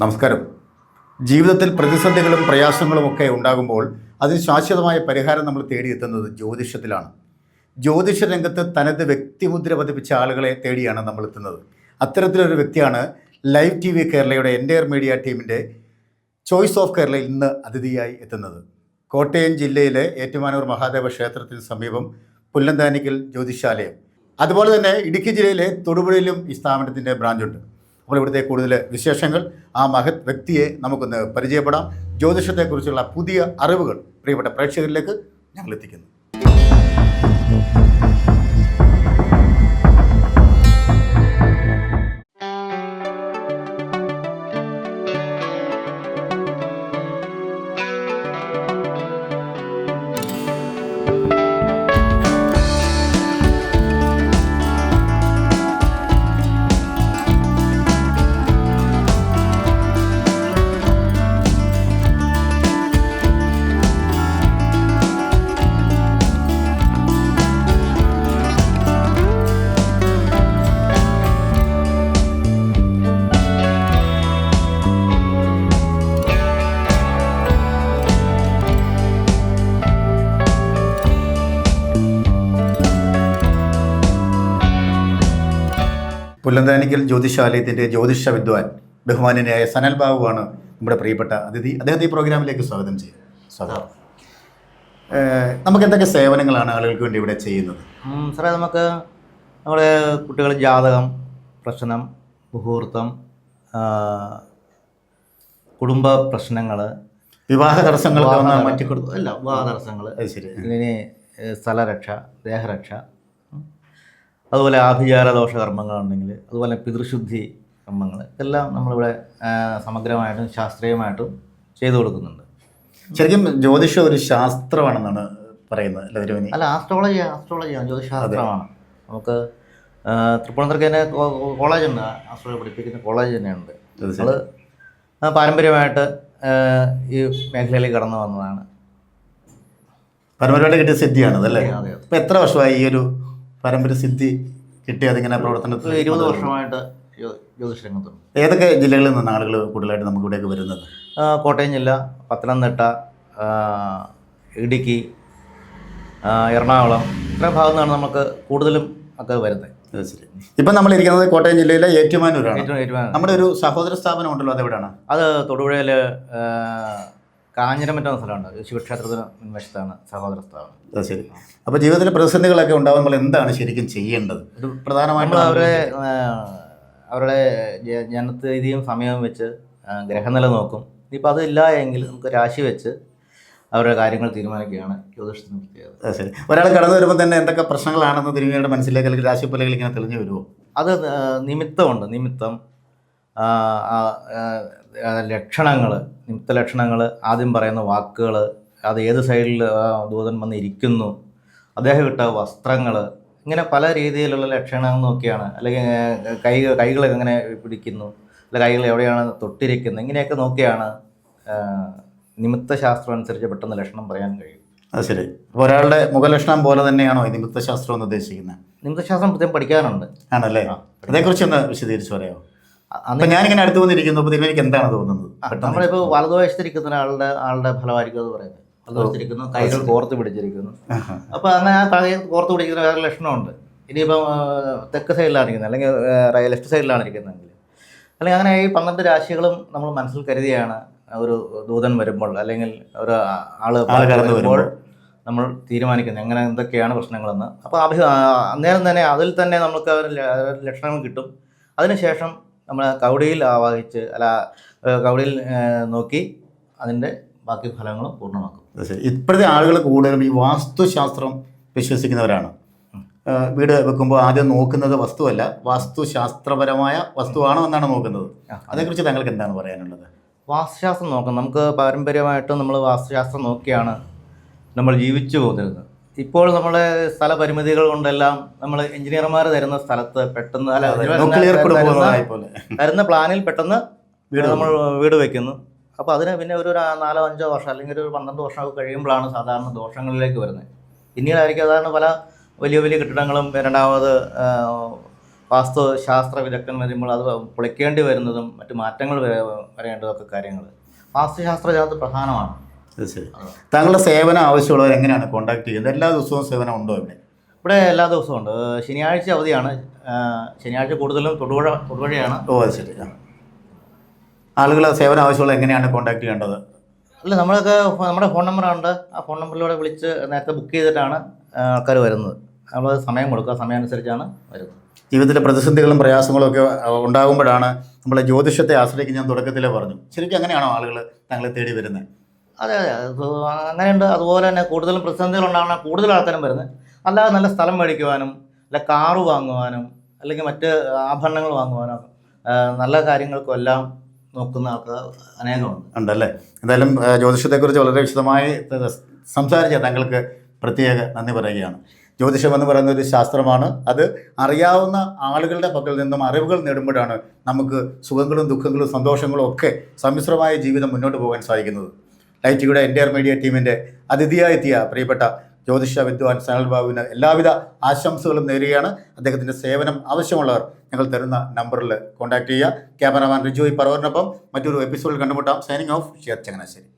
നമസ്കാരം. ജീവിതത്തിൽ പ്രതിസന്ധികളും പ്രയാസങ്ങളും ഒക്കെ ഉണ്ടാകുമ്പോൾ അതിന് ശാശ്വതമായ പരിഹാരം നമ്മൾ തേടിയെത്തുന്നത് ജ്യോതിഷത്തിലാണ്. ജ്യോതിഷ രംഗത്ത് തനത് വ്യക്തിമുദ്ര പതിപ്പിച്ച ആളുകളെ തേടിയാണ് നമ്മൾ എത്തുന്നത്. അത്തരത്തിലൊരു വ്യക്തിയാണ് ലൈവ് ടി വി കേരളയുടെ എന്റെ മീഡിയ ടീമിന്റെ ചോയ്സ് ഓഫ് കേരളയിൽ ഇന്ന് അതിഥിയായി എത്തുന്നത്. കോട്ടയം ജില്ലയിലെ ഏറ്റുമാനൂർ മഹാദേവ ക്ഷേത്രത്തിന് സമീപം പുല്ലന്താനിക്കൽ ജ്യോതിശാലയം. അതുപോലെ തന്നെ ഇടുക്കി ജില്ലയിലെ തൊടുപുഴയിലും ഈ സ്ഥാപനത്തിന്റെ ബ്രാഞ്ചുണ്ട്. അപ്പോൾ ഇവിടുത്തെ കൂടുതൽ വിശേഷങ്ങൾ ആ മഹത് വ്യക്തിയെ നമുക്കൊന്ന് പരിചയപ്പെടാം. ജ്യോതിഷത്തെക്കുറിച്ചുള്ള പുതിയ അറിവുകൾ പ്രിയപ്പെട്ട പ്രേക്ഷകരിലേക്ക് ഞങ്ങൾ എത്തിക്കുന്നു. പുല്ലന്താനിക്കൽ ജ്യോതിഷാലയത്തിന്റെ ജ്യോതിഷ വിദ്വാൻ ബഹുമാനനായ സനൽ ബാബുവാണ് നമ്മുടെ പ്രിയപ്പെട്ട അതിഥി. അദ്ദേഹത്തെ ഈ പ്രോഗ്രാമിലേക്ക് സ്വാഗതം ചെയ്യുക സ്വാഗതം. നമുക്ക് എന്തൊക്കെ സേവനങ്ങളാണ് ആളുകൾക്ക് വേണ്ടി ഇവിടെ ചെയ്യുന്നത്? സാറേ നമുക്ക് നമ്മുടെ കുട്ടികൾ ജാതകം പ്രശ്നം മുഹൂർത്തം കുടുംബ പ്രശ്നങ്ങൾ വിവാഹ തടസ്സങ്ങൾ മറ്റു കൊടു- അല്ല വിവാഹ തടസ്സങ്ങൾ അത് ശരി. ഇനി സ്ഥലരക്ഷ ദേഹരക്ഷ. അതുപോലെ ആഭിചാര ദോഷ കർമ്മങ്ങളുണ്ടെങ്കിൽ അതുപോലെ പിതൃശുദ്ധി കർമ്മങ്ങൾ ഇതെല്ലാം നമ്മളിവിടെ സമഗ്രമായിട്ടും ശാസ്ത്രീയമായിട്ടും ചെയ്തു കൊടുക്കുന്നുണ്ട്. ശരിക്കും ജ്യോതിഷം ഒരു ശാസ്ത്രമാണെന്നാണ് പറയുന്നത് അല്ലേ ആസ്ട്രോളജി ആസ്ട്രോളജിയാണ് ജ്യോതിശാസ്ത്രമാണ് നമുക്ക് തൃപ്പൂണിത്തുറക്ക് തന്നെ കോളേജ് ഉണ്ട്. ആസ്ട്രോളജി പഠിപ്പിക്കുന്ന കോളേജ് തന്നെയുണ്ട്. അത് നമ്മൾ പാരമ്പര്യമായിട്ട് ഈ മേഖലയിൽ കടന്നു വന്നതാണ്. പരമ്പരമായിട്ട് കിട്ടിയ സിദ്ധിയാണ് അതല്ലേ അതെ, അതെ. അപ്പൊ എത്ര വർഷമായി ഈ ഒരു പാരമ്പര്യ സിദ്ധി കിട്ടി അതിങ്ങനെ ഒരു പ്രവർത്തനത്തിൽ ഇരുപത് വർഷമായിട്ട് ജ്യോതിഷരംഗത്തുണ്ട് ജ്യോതിഷ രംഗത്തുണ്ട്. ഏതൊക്കെ ജില്ലകളിൽ നിന്നാണ് ആളുകൾ കൂടുതലായിട്ട് നമുക്ക് ഇവിടേക്ക് വരുന്നത്? കോട്ടയം ജില്ല പത്തനംതിട്ട ഇടുക്കി എറണാകുളം ഇത്ര ഭാഗത്തു നിന്നാണ് നമുക്ക് കൂടുതലും ഒക്കെ വരുന്നത്. ശരി. ഇപ്പം നമ്മളിരിക്കുന്നത് കോട്ടയം ജില്ലയിലെ ഏറ്റുമാനൂരാണ്. നമ്മുടെ ഒരു സഹോദര സ്ഥാപനം ഉണ്ടല്ലോ അതെവിടെയാണ് അത് തൊടുപുഴയിൽ കാഞ്ഞിരമറ്റ എന്ന സ്ഥലമുണ്ട്. ശിവക്ഷേത്രത്തിന് മുൻവശത്താണ് സഹോദര സ്ഥാപനം. അത് ശരി. അപ്പോൾ ജീവിതത്തിൽ പ്രതിസന്ധികളൊക്കെ ഉണ്ടാകുമ്പോൾ എന്താണ് ശരിക്കും ചെയ്യേണ്ടത്? ഒരു പ്രധാനമായിട്ടും അവരെ അവരുടെ ജനത്തീതിയും സമയവും വെച്ച് ഗ്രഹനില നോക്കും. ഇനിയിപ്പോൾ അതില്ല എങ്കിൽ നമുക്ക് രാശി വെച്ച് അവരുടെ കാര്യങ്ങൾ തീരുമാനിക്കുകയാണ് ജ്യോതിഷത്തിന് പ്രത്യേകത. ശരി. ഒരാൾ കടന്നു വരുമ്പോൾ തന്നെ എന്തൊക്കെ പ്രശ്നങ്ങളാണെന്ന് തിരുമേനിയുടെ മനസ്സിലേക്ക് അല്ലെങ്കിൽ രാശിപ്പലകൾ ഇങ്ങനെ തെളിഞ്ഞു വരുമോ അത് നിമിത്തമുണ്ട്. നിമിത്തം ലക്ഷണങ്ങൾ നിമിത്ത ലക്ഷണങ്ങൾ ആദ്യം പറയുന്ന വാക്കുകൾ അത് ഏത് സൈഡിൽ ദൂതൻ വന്ന് ഇരിക്കുന്നു അദ്ദേഹം ഇട്ട വസ്ത്രങ്ങൾ ഇങ്ങനെ പല രീതിയിലുള്ള ലക്ഷണങ്ങൾ നോക്കിയാണ്. അല്ലെങ്കിൽ കൈ കൈകളൊക്കെ ഇങ്ങനെ പിടിക്കുന്നു അല്ല കൈകൾ എവിടെയാണ് തൊട്ടിരിക്കുന്നത് ഇങ്ങനെയൊക്കെ നോക്കിയാണ് ആ, നിമിത്ത ശാസ്ത്രം അനുസരിച്ച് പെട്ടെന്ന് ലക്ഷണം പറയാൻ കഴിയും. അത് ശരി. അപ്പോൾ ഒരാളുടെ മുഖലക്ഷണം പോലെ തന്നെയാണോ ഈ നിമിത്തശാസ്ത്രം എന്ന് ഉദ്ദേശിക്കുന്നത്? നിമിത്തശാസ്ത്രം പ്രത്യേകം പഠിക്കാനുണ്ട് ആണല്ലേ? അതേക്കുറിച്ച് ഒന്ന് വിശദീകരിച്ച് പറയാമോ? അപ്പം ഞാനിങ്ങനെ അടുത്ത് വന്നിരിക്കുന്നു അപ്പോൾ തിരുമേനിക്ക് എന്താണ് തോന്നുന്നത്? നമ്മളിപ്പോ നമ്മളിപ്പോൾ വലതുവശത്തിരിക്കുന്ന ആളുടെ ആളുടെ ഫലമായിരിക്കും അത് പറയുന്നത്. വലതുവശത്തിരിക്കുന്നു കൈകൾ കോർത്ത് പിടിച്ചിരിക്കുന്നു. അപ്പൊ അപ്പോൾ അങ്ങനെ ആ കൈ കോർത്ത് പിടിക്കുന്ന വേറെ ലക്ഷണമുണ്ട്. ഇനിയിപ്പം തെക്ക് സൈഡിലാണ് ഇരിക്കുന്നത് അല്ലെങ്കിൽ ലെഫ്റ്റ് സൈഡിലാണ് ഇരിക്കുന്നതെങ്കിൽ അല്ലെങ്കിൽ അങ്ങനെ ഈ പന്ത്രണ്ട് രാശികളും നമ്മൾ മനസ്സിൽ കരുതിയാണ് ഒരു ദൂതൻ വരുമ്പോൾ അല്ലെങ്കിൽ ഒരു ആൾ വരുമ്പോൾ. നമ്മൾ തീരുമാനിക്കുന്നത് എങ്ങനെ എന്തൊക്കെയാണ് പ്രശ്നങ്ങളെന്ന്. അപ്പോൾ അഭി അന്നേരം തന്നെ അതിൽ തന്നെ നമുക്ക് ലക്ഷണങ്ങൾ കിട്ടും. അതിനുശേഷം നമ്മൾ കൗടിയിൽ ആവാഹിച്ച് അല്ല കൗടിയിൽ നോക്കി അതിന്റെ ബാക്കി ഫലങ്ങളും പൂർണമാക്കും. ഇപ്പോഴത്തെ ആളുകൾ കൂടുതലും ഈ വാസ്തുശാസ്ത്രം വിശ്വസിക്കുന്നവരാണ്. വീട് വെക്കുമ്പോൾ ആദ്യം നോക്കുന്നത് വസ്തുവല്ല വാസ്തുശാസ്ത്രപരമായ വസ്തുവാണോ എന്നാണ് നോക്കുന്നത്. അതേക്കുറിച്ച് താങ്കൾക്ക് എന്താണ് പറയാനുള്ളത്? വാസ്തുശാസ്ത്രം നോക്കാം നമുക്ക് പാരമ്പര്യമായിട്ടും നമ്മൾ വാസ്തുശാസ്ത്രം നോക്കിയാണ് നമ്മൾ ജീവിച്ചു പോന്നിരുന്നത് ഇപ്പോൾ നമ്മളെ സ്ഥല പരിമിതികൾ കൊണ്ടെല്ലാം നമ്മൾ എഞ്ചിനീയർമാർ തരുന്ന സ്ഥലത്ത് പെട്ടെന്ന് അല്ല തരുന്ന- പോലെ തരുന്ന പ്ലാനിൽ പെട്ടെന്ന് വീട് നമ്മൾ വീട് വെക്കുന്നു. അപ്പോൾ അതിന് പിന്നെ ഒരു നാലോ അഞ്ചോ വർഷം അല്ലെങ്കിൽ ഒരു പന്ത്രണ്ട് വർഷമൊക്കെ കഴിയുമ്പോഴാണ് സാധാരണ ദോഷങ്ങളിലേക്ക് വരുന്നത്. പിന്നീടായിരിക്കും സാധാരണ പല വലിയ വലിയ കെട്ടിടങ്ങളും രണ്ടാമത് ആ, വാസ്തു ശാസ്ത്ര വിദഗ്ധൻ വരുമ്പോൾ അത് പൊളിക്കേണ്ടി വരുന്നതും മറ്റു മാറ്റങ്ങൾ വരെ- വരേണ്ടതൊക്കെ കാര്യങ്ങൾ വാസ്തുശാസ്ത്ര ഇതിനകത്ത് പ്രധാനമാണ്. ശരി. താങ്കളുടെ സേവനം ആവശ്യമുള്ളവർ എങ്ങനെയാണ് കോൺടാക്ട് ചെയ്യുന്നത്? എല്ലാ ദിവസവും സേവനം ഉണ്ടോ ഇവിടെ? ഇവിടെ എല്ലാ ദിവസവും ഉണ്ട്. ശനിയാഴ്ച അവധിയാണ്. ശനിയാഴ്ച കൂടുതലും തൊടുപുഴ തൊടുപുഴയാണ്. ഓ അത് ശരി. ആളുകളെ ആളുകൾ സേവനം ആവശ്യമുള്ള എങ്ങനെയാണ് കോൺടാക്ട് ചെയ്യേണ്ടത്? അല്ല നമ്മളൊക്കെ നമ്മുടെ ഫോൺ നമ്പറുണ്ട് ആ ഫോൺ നമ്പറിലൂടെ വിളിച്ച് നേരത്തെ ബുക്ക് ചെയ്തിട്ടാണ് ആൾക്കാർ വരുന്നത്. നമ്മൾ സമയം കൊടുക്കുക. സമയമനുസരിച്ചാണ് വരുന്നത്. ജീവിതത്തിലെ പ്രതിസന്ധികളും പ്രയാസങ്ങളും ഒക്കെ ഉണ്ടാകുമ്പോഴാണ് നമ്മളെ ജ്യോതിഷത്തെ ആശ്രയിക്കാൻ ഞാൻ തുടക്കത്തിലേ പറഞ്ഞു. ശരിക്കും അങ്ങനെയാണോ ആളുകൾ തങ്ങളെ തേടി വരുന്നത്? അതെ അതെ. അങ്ങനെയുണ്ട്. അതുപോലെ തന്നെ കൂടുതലും പ്രതിസന്ധികൾ ഉണ്ടാകുന്ന കൂടുതൽ ആൾക്കാരും വരുന്നത്. അല്ലാതെ നല്ല സ്ഥലം മേടിക്കുവാനും അല്ല കാറ് വാങ്ങുവാനും അല്ലെങ്കിൽ മറ്റ് ആഭരണങ്ങൾ വാങ്ങുവാനും നല്ല കാര്യങ്ങൾക്കും എല്ലാം നോക്കുന്ന ആൾക്കാർ അനേകമുണ്ട്. ഉണ്ടല്ലേ? എന്തായാലും ജ്യോതിഷത്തെക്കുറിച്ച് വളരെ വിശദമായി സംസാരിച്ച താങ്കൾക്ക് പ്രത്യേക നന്ദി പറയുകയാണ്. ജ്യോതിഷം എന്ന് പറയുന്ന ഒരു ശാസ്ത്രമാണ്. അത് അറിയാവുന്ന ആളുകളുടെ പക്കൽ നിന്നും അറിവുകൾ നേടുമ്പോഴാണ് നമുക്ക് സുഖങ്ങളും ദുഃഖങ്ങളും സന്തോഷങ്ങളും ഒക്കെ സമ്മിശ്രമായ ജീവിതം മുന്നോട്ട് പോകാൻ സാധിക്കുന്നത്. ലൈറ്റിയുടെ എന്റയർ മീഡിയ ടീമിന്റെ അതിഥിയായെത്തിയ പ്രിയപ്പെട്ട ജ്യോതിഷ വിദ്വാൻ സനൽ ബാബുവിന് എല്ലാവിധ ആശംസകളും നേരുകയാണ്. അദ്ദേഹത്തിന്റെ സേവനം ആവശ്യമുള്ളവർ ഞങ്ങൾ തരുന്ന നമ്പറിൽ കോൺടാക്ട് ചെയ്യുക. ക്യാമറാമാൻ റിജോയ് പറവറിനൊപ്പം മറ്റൊരു എപ്പിസോഡിൽ കണ്ടുമുട്ടാം. സൈനിങ് ഓഫ് ഷിയർ ചങ്ങനാശ്ശേരി.